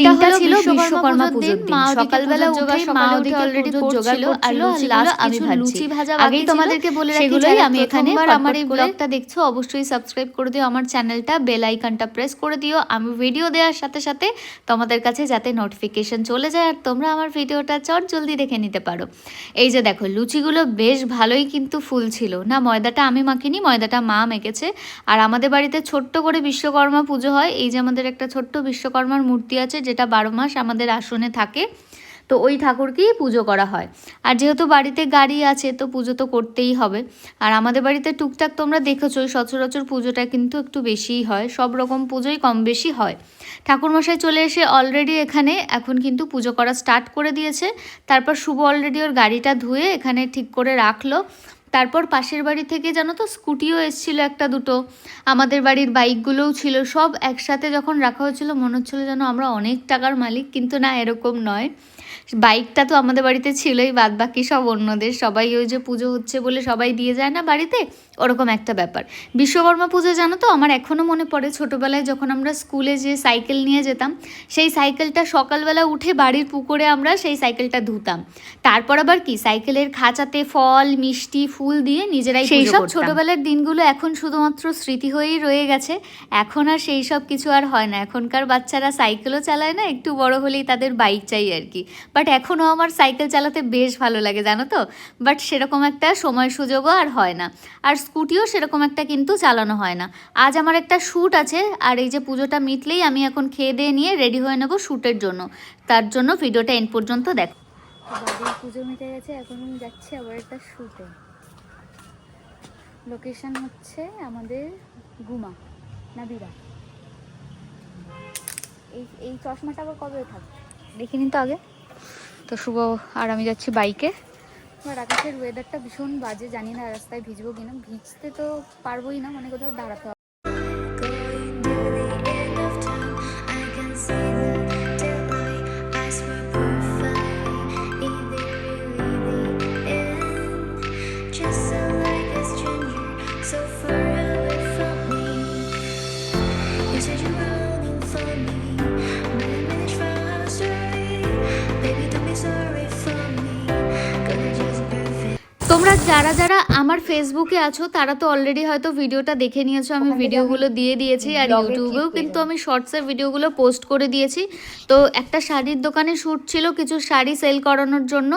দিনটা ছিল বিশ্বকর্মা পুজোর দিন। সকালবেলা উঠে মা ওদিকে অলরেডি জোগাড় করছিল আর লাস্ট আমি লুচি ভাজা আগেই তোমাদেরকে বলে রাখি আমি এখানে আমার এই ব্লগটা দেখছ অবশ্যই সাবস্ক্রাইব করে দিও আমার চ্যানেলটা বেল আইকনটা প্রেস করে দিও। আমি ভিডিও দেওয়ার সাথে সাথে তোমাদের কাছে যাতে নোটিফিকেশন চলে যায় আর তোমরা আমার ভিডিওটা চট জলদি দেখে নিতে পারো। এই যে দেখো লুচিগুলো বেশ ভালোই কিন্তু ফুল ছিল। না ময়দাটা আমি মাখিনি ময়দাটা মা মেখেছে। আর আমাদের বাড়িতে ছোট্ট করে বিশ্বকর্মা পুজো হয়। এই যে আমাদের একটা ছোট্ট বিশ্বকর্মার মূর্তি আছে যেটা বারো মাস আমাদের আসনে থাকে, তো ওই ঠাকুরকেই পুজো করা হয়। আর যেহেতু বাড়িতে গাড়ি আছে, তো পুজো তো করতেই হবে। আর আমাদের বাড়িতে টুকটাক তোমরা দেখেছোই সচরাচর পুজোটা কিন্তু একটু বেশিই হয়। সব রকম পুজোই কম বেশি হয়। ঠাকুরমশাই চলে এসে অলরেডি এখানে এখন কিন্তু পুজো করা স্টার্ট করে দিয়েছে। তারপর শুভ অলরেডি ওর গাড়িটা ধুয়ে এখানে ঠিক করে রাখল। তারপর পাশের বাড়ি থেকে জানো তো স্কুটিও এসেছিল একটা দুটো। আমাদের বাড়ির বাইকগুলোও ছিল, সব একসাথে যখন রাখা হয়েছিল মনে হচ্ছিল যেন আমরা অনেক টাকার মালিক, কিন্তু না, এরকম নয়। বাইকটা তো আমাদের বাড়িতে ছিলই বাদ বাকি সব অন্যদের। সবাই ওই যে পুজো হচ্ছে বলে সবাই দিয়ে যায় না বাড়িতে। ওরকম একটা ব্যাপার। বিশ্বকর্মা পুজো জানো তো আমার এখনও মনে পড়ে ছোটোবেলায় যখন আমরা স্কুলে যে সাইকেল নিয়ে যেতাম সেই সাইকেলটা সকালবেলা উঠে বাড়ির পুকুরে আমরা সেই সাইকেলটা ধুতাম। তারপর আবার কি সাইকেলের খাঁচাতে ফল মিষ্টি ফুল দিয়ে নিজেরাই সেই সব ছোটোবেলার দিনগুলো এখন শুধুমাত্র স্মৃতি হয়েই রয়ে গেছে। এখন আর সেই সব কিছু আর হয় না। এখনকার বাচ্চারা সাইকেলও চালায় না একটু বড় হলেই তাদের বাইক চাই আর কি। বাট এখনও আমার সাইকেল চালাতে বেশ ভালো লাগে জানো তো? বাট সেরকম একটা সময় সুযোগও আর হয় না। আর স্কুটিও সেরকম একটা কিন্তু চালানো হয় না। আজ আমার একটা শ্যুট আছে আর এই যে পুজোটা মিটলেই আমি এখন খেয়ে দিয়ে নিয়ে রেডি হয়ে নেব শ্যুটের জন্য। তার জন্য ভিডিওটা এন পর্যন্ত দেখো। পুজো মিটে গেছে এখন আমি যাচ্ছি আবার একটা শ্যুটে লোকেশন হচ্ছে আমাদের গুমা নাবিরা এই এই চশমাটা আবার কবে থাকবে দেখিনি তো আগে। তো শুভ আর আমি যাচ্ছি বাইকে এবার আকাশের ওয়েদারটা ভীষণ বাজে, জানি না রাস্তায় ভিজবো কিনা। ভিজতে তো পারবোই না মানে কোথাও দাঁড়াতে যারা যারা আমার ফেসবুকে আছো তারা তো অলরেডি হয়তো ভিডিওটা দেখে নিয়েছো। আমি ভিডিওগুলো দিয়ে দিয়েছি আর ইউটিউবেও কিন্তু আমি শর্টসের ভিডিওগুলো পোস্ট করে দিয়েছি। তো একটা শাড়ির দোকানে শ্যুট ছিল কিছু শাড়ি সেল করানোর জন্য।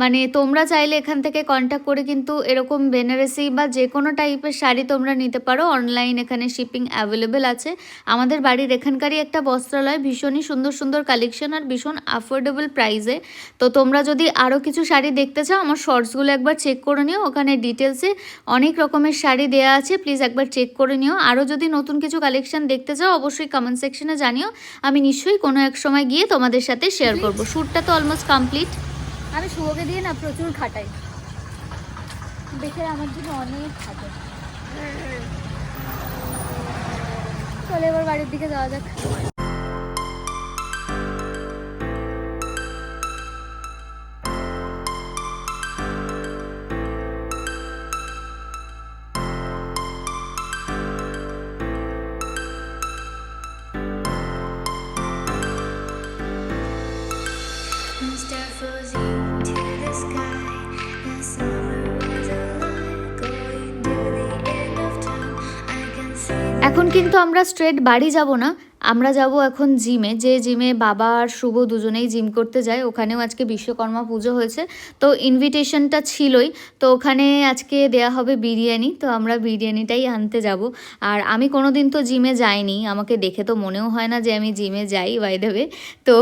মানে তোমরা চাইলে এখান থেকে কন্ট্যাক্ট করে কিন্তু এরকম বেনারসি বা যে কোনো টাইপের শাড়ি তোমরা নিতে পারো। অনলাইন এখানে শিপিং অ্যাভেলেবেল আছে। আমাদের বাড়ির এখানকারই একটা বস্ত্রালয় ভীষণই সুন্দর সুন্দর কালেকশন আর ভীষণ অ্যাফোর্ডেবল প্রাইসে তো তোমরা যদি আরও কিছু শাড়ি দেখতে চাও আমার শর্টসগুলো একবার চেক করে নিও। ওখানে ডিটেলসে অনেক রকমের শাড়ি দেওয়া আছে প্লিজ একবার চেক করে নিও। আরও যদি নতুন কিছু কালেকশন দেখতে চাও অবশ্যই কমেন্ট সেকশনে জানিও। আমি নিশ্চয়ই কোনো এক সময় গিয়ে তোমাদের সাথে শেয়ার করব। শ্যুটটা তো অলমোস্ট কমপ্লিট আমি শুভকে দিয়ে না প্রচুর খাটাই। দেখে আমার জন্য অনেক খাটে। চলে এবার বাড়ির দিকে যাওয়া যাক। কিন্তু আমরা স্ট্রেট বাড়ি যাব না। আমরা যাব এখন জিমে। যে জিমে বাবা আর শুভ দুজনেই জিম করতে যায় ওখানেও আজকে বিশ্বকর্মা পুজো হয়েছে। তো ইনভিটেশনটা ছিলই তো ওখানে আজকে দেয়া হবে বিরিয়ানি তো আমরা বিরিয়ানিটাই আনতে যাব। আর আমি কোনো দিন তো জিমে যাইনি আমাকে দেখে তো মনেও হয় না যে আমি জিমে যাই বাই দেবে তো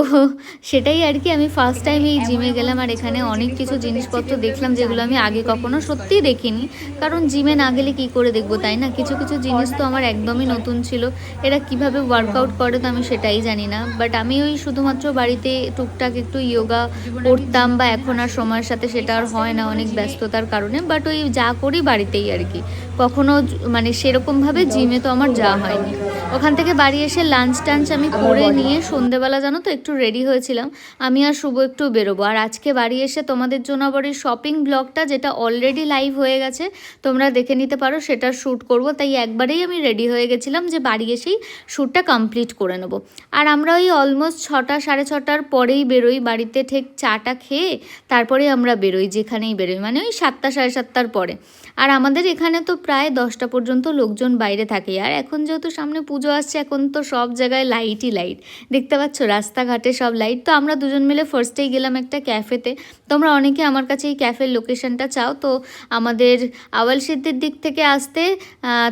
সেটাই আর কি আমি ফার্স্ট টাইম এই জিমে গেলাম আর এখানে অনেক কিছু জিনিসপত্র দেখলাম যেগুলো আমি আগে কখনো সত্যিই দেখিনি। কারণ জিমে না গেলে কি করে দেখব তাই না? কিছু কিছু জিনিস তো আমার একদমই নতুন ছিল। এরা কীভাবে ওয়ার্কআউট করে তো আমি সেটাই জানি না। বাট আমি ওই শুধুমাত্র বাড়িতে টুকটাক একটু ইয়োগা করতাম বা এখন আর সময়ের সাথে সেটা আর হয় না অনেক ব্যস্ততার কারণে। বাট ওই যা করি বাড়িতেই আর কি। কখনো মানে সেরকমভাবে জিমে তো আমার যাওয়া হয়নি। ওখান থেকে বাড়ি এসে লাঞ্চ টাঞ্চ আমি করে নিয়ে সন্ধেবেলা জানো তো একটু রেডি হয়েছিলাম। আমি আর শুভ একটু বেরোবো। আর আজকে বাড়ি এসে তোমাদের জন্য আবার এই শপিং ব্লগটা যেটা অলরেডি লাইভ হয়ে গেছে, তোমরা দেখে নিতে পারো, সেটা শ্যুট করব। তাই একবারেই আমি রেডি হয়ে গেছিলাম যে বাড়ি এসেই শ্যুটটা কমপ্লিট করে নেব। আর আমরা ওই অলমোস্ট ছটা, সাড়ে ছটার পরেই বেরোই। বাড়িতে ঠিক চাটা খেয়ে তারপরে আমরা বেরোই, যেখানেই বেরোই। মানে ওই সাতটা, সাড়ে সাতটার পরে। আর আমাদের এখানে তো প্রায় দশটা পর্যন্ত লোকজন বাইরে থাকে। আর এখন যেহেতু সামনে পুজো আসছে, এখন তো সব জায়গায় লাইটই লাইট দেখতে পাচ্ছ, রাস্তাঘাটে সব লাইট তো আমরা দুজন মিলে ফার্স্টেই গেলাম একটা ক্যাফেতে তোমরা অনেকে আমার কাছে এই ক্যাফের লোকেশনটা চাও। তো আমাদের আওয়াল সিদ্ধির দিক থেকে আসতে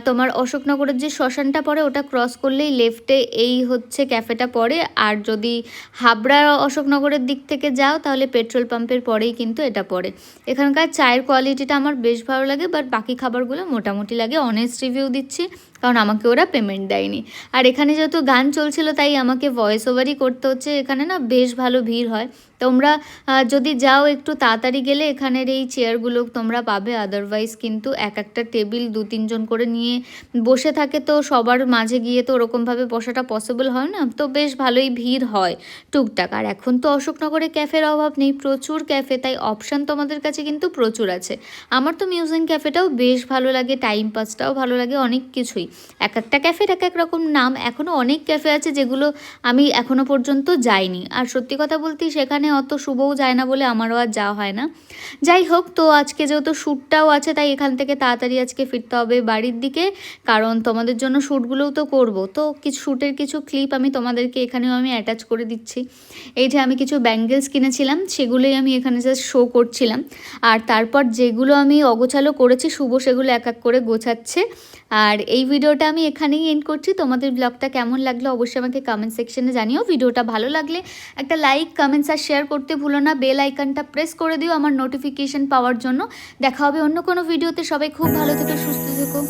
তোমার অশোকনগরের যে শ্মশানটা পড়ে, ওটা ক্রস করলেই লেফটে এই হচ্ছে ক্যাফেটা পড়ে। আর যদি হাবড়া অশোকনগরের দিক থেকে যাও, তাহলে পেট্রোল পাম্পের পরেই কিন্তু এটা পড়ে। এখানকার চায়ের কোয়ালিটিটা আমার বেশ ভালো লাগে বাট বাকি খাবারগুলো মোটামুটি লাগে। অনেস্ট রিভিউ দিচ্ছি। কারণ আমাকে ওরা পেমেন্ট দেয়নি। আর এখানে যেহেতু গান চলছিল, তাই আমাকে ভয়েস ওভারই করতে হচ্ছে। এখানে না বেশ ভালো ভিড় হয়। তোমরা যদি যাও একটু তাড়াতাড়ি গেলে এখানের এই চেয়ারগুলো তোমরা পাবে। আদারওয়াইজ কিন্তু এক একটা টেবিল দু তিনজন করে নিয়ে বসে থাকে তো সবার মাঝে গিয়ে তো ওরকমভাবে বসাটা পসিবল হয় না। তো বেশ ভালোই ভিড় হয় টুকটাক। আর এখন তো অশোকনগরে ক্যাফের অভাব নেই, প্রচুর ক্যাফে, তাই অপশান তোমাদের কাছে কিন্তু প্রচুর আছে। আমার তো মিউজিক ক্যাফেটাও বেশ ভালো লাগে টাইম পাসটাও ভালো লাগে অনেক কিছুই। এক একটা ক্যাফের এক এক রকম নাম এখনও অনেক ক্যাফে আছে যেগুলো আমি এখনও পর্যন্ত যাইনি। আর সত্যি কথা বলতে সেখানে অত শুভও যায় না বলে আমারও আর যাওয়া হয় না। যাই হোক, তো আজকে যেহেতু শ্যুটটাও আছে, তাই এখান থেকে তাড়াতাড়ি আজকে ফিরতে হবে বাড়ির দিকে, কারণ তোমাদের জন্য শ্যুটগুলোও তো করব। তো কিছু শ্যুটের কিছু ক্লিপ আমি তোমাদেরকে এখানেও আমি অ্যাটাচ করে দিচ্ছি। এই যে আমি কিছু ব্যাঙ্গেলস কিনেছিলাম, সেগুলোই আমি এখানে জাস্ট শো করছিলাম। আর তারপর যেগুলো আমি অগোছালো করেছি, শুভ সেগুলো এক এক করে গোছাচ্ছে। আর এই ভিডিওটা আমি এখানেই এন্ড করছি। তোমাদের ব্লগটা কেমন লাগল অবশ্যই আমাকে কমেন্ট সেকশনে জানিও। ভিডিওটা ভালো লাগলে একটা লাইক কমেন্টস আর শেয়ার করতে ভুলো না বেল আইকনটা প্রেস করে দিও আমার নোটিফিকেশন পাওয়ার জন্য। দেখা হবে অন্য কোনো ভিডিওতে সবাই খুব ভালো থেকো, সুস্থ থেকো।